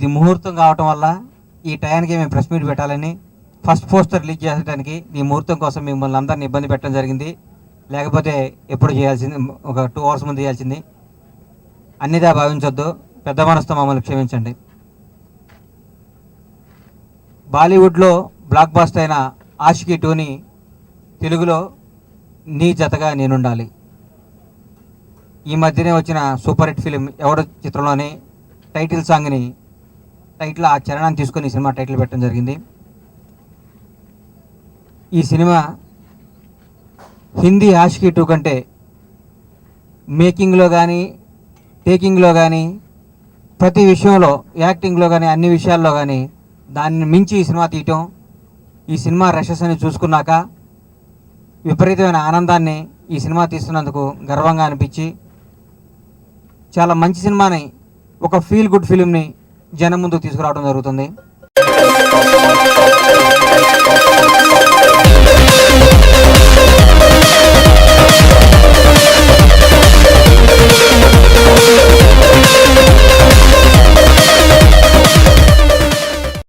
ఇది ముహూర్తం కావటం వల్ల ఈ టయానికి మేము ప్రెస్ మీట్ పెట్టాలని ఫస్ట్ పోస్టర్ రిలీజ్ చేయడానికి ఈ ముహూర్తం కోసం మిమ్మల్ని అందరిని ఇబ్బంది పెట్టడం జరిగింది. లేకపోతే ఎప్పుడు చేయాల్సింది ఒక టూ అవర్స్ ముందు చేయాల్సింది. అన్నిదా భావించొద్దు. పెద్ద మనసుతో మమ్మల్ని క్షమించండి. బాలీవుడ్లో బ్లాక్ బాస్టర్ అయిన ఆషికి టూని తెలుగులో నీ జతగా నేనుండాలి. ఈ మధ్యనే వచ్చిన సూపర్ హిట్ ఫిలిం ఎవడ చిత్రంలోని టైటిల్ సాంగ్ని టైటిల్ ఆ చరణాన్ని తీసుకొని ఈ సినిమా టైటిల్ పెట్టడం జరిగింది. ఈ సినిమా హిందీ ఆషికి టూ కంటే మేకింగ్లో కానీ టేకింగ్లో కానీ ప్రతి విషయంలో యాక్టింగ్లో కానీ అన్ని విషయాల్లో కానీ దాన్ని మించి ఈ సినిమా తీయటం ఈ సినిమా రషెస్ అని చూసుకున్నాక విపరీతమైన ఆనందాన్ని ఈ సినిమా తీస్తున్నందుకు గర్వంగా అనిపించి చాలా మంచి సినిమాని ఒక ఫీల్ గుడ్ ఫిలింని జనం ముందుకు తీసుకురావడం జరుగుతుంది.